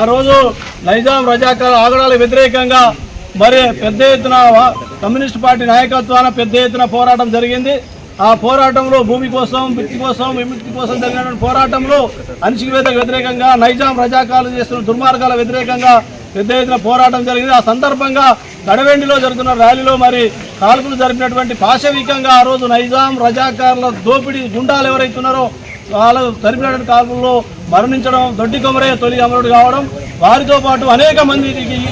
ఆ రోజు నైజాం రజాకాల ఆగడాలకు వ్యతిరేకంగా మరి పెద్ద ఎత్తున కమ్యూనిస్ట్ పార్టీ నాయకత్వాన పెద్ద ఎత్తున పోరాటం జరిగింది. ఆ పోరాటంలో భూమి కోసం వ్యక్తి కోసం విముక్తి కోసం జరిగినటువంటి పోరాటంలో అణచివేతకు వ్యతిరేకంగా నైజాం రజాకాలు చేస్తున్న దుర్మార్గాల వ్యతిరేకంగా పెద్ద ఎత్తున పోరాటం జరిగింది. ఆ సందర్భంగా గడవెండిలో జరుగుతున్న ర్యాలీలో మరి కాల్పులు జరిపినటువంటి పాశవికంగా ఆ రోజు నైజాం రజాకారుల దోపిడీ గుండాలు ఎవరైతున్నారో వాళ్ళు జరిపినటువంటి కాల్పుల్లో మరణించడం దొడ్డి కొమరయ్య తొలి అమరుడు కావడం వారితో పాటు అనేక మంది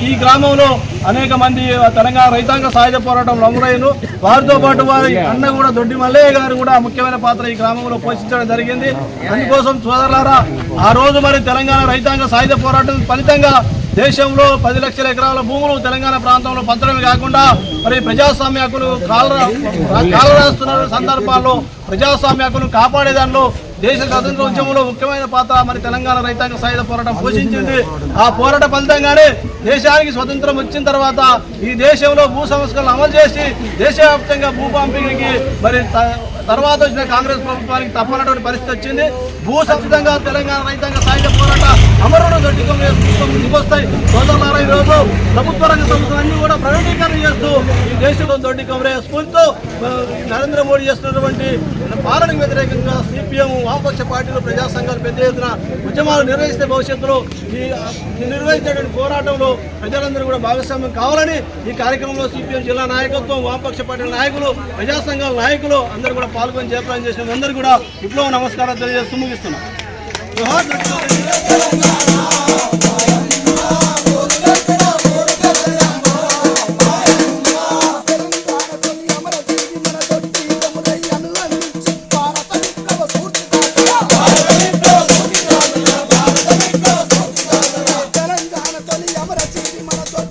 ఈ గ్రామంలో అనేక మంది తెలంగాణ రైతాంగ సాయుధ పోరాటంలో అమరయ్యలు వారితో పాటు వారి అన్న కూడా దొడ్డి మల్లయ్య గారు కూడా ముఖ్యమైన పాత్ర ఈ గ్రామంలో పోషించడం జరిగింది. అందుకోసం సోదరులారా ఆ రోజు మరి తెలంగాణ రైతాంగ సాయుధ పోరాటం ఫలితంగా దేశంలో పది లక్షల ఎకరాల భూములు తెలంగాణ ప్రాంతంలో పంచడమే కాకుండా మరి ప్రజాస్వామ్య హక్కులు కాలరా కాలరాస్తున్న సందర్భాల్లో ప్రజాస్వామ్య హక్కులు కాపాడే దానిలో దేశ స్వతంత్ర ఉద్యమంలో ముఖ్యమైన పాత్ర మరి తెలంగాణ రైతాంగ సాయుధ పోరాటం పోషించింది. ఆ పోరాట ఫలితంగానే దేశానికి స్వతంత్రం వచ్చిన తర్వాత ఈ దేశంలో భూ సంస్కరణలు అమలు చేసి దేశవ్యాప్తంగా భూ పంపిణీకి మరి త- తర్వాత వచ్చిన కాంగ్రెస్ ప్రభుత్వానికి తప్పనటువంటి పరిస్థితి వచ్చింది. భూ సంస్కృతంగా తెలంగాణ రైతాంగ సాయుధ పోరాట అమరుడు గట్టిగా ముందుకొస్తాయి. సోదరులారా ప్రభుత్వ రంగ సంస్థలన్నీ కూడా ప్రైవేటీకరణ చేస్తూ ఈ దేశంలో దొడ్డి కమరే స్ఫూర్తితో నరేంద్ర మోడీ చేస్తున్నటువంటి పాలనకు వ్యతిరేకంగా సిపిఎం వామపక్ష పార్టీలు ప్రజా సంఘాలు పెద్ద ఎత్తున ఉద్యమాలు నిర్వహిస్తే భవిష్యత్తులో ఈ ఈ నిర్వహించేటువంటి పోరాటంలో ప్రజలందరూ కూడా భాగస్వామ్యం కావాలని ఈ కార్యక్రమంలో సిపిఎం జిల్లా నాయకత్వం వామపక్ష పార్టీల నాయకులు ప్రజా సంఘాల నాయకులు అందరూ కూడా పాల్గొని జయప్రదం చేసిన అందరూ కూడా విప్లవ నమస్కారాలు తెలియజేస్తూ ముగిస్తున్నాం. జోహార్ దొడ్డి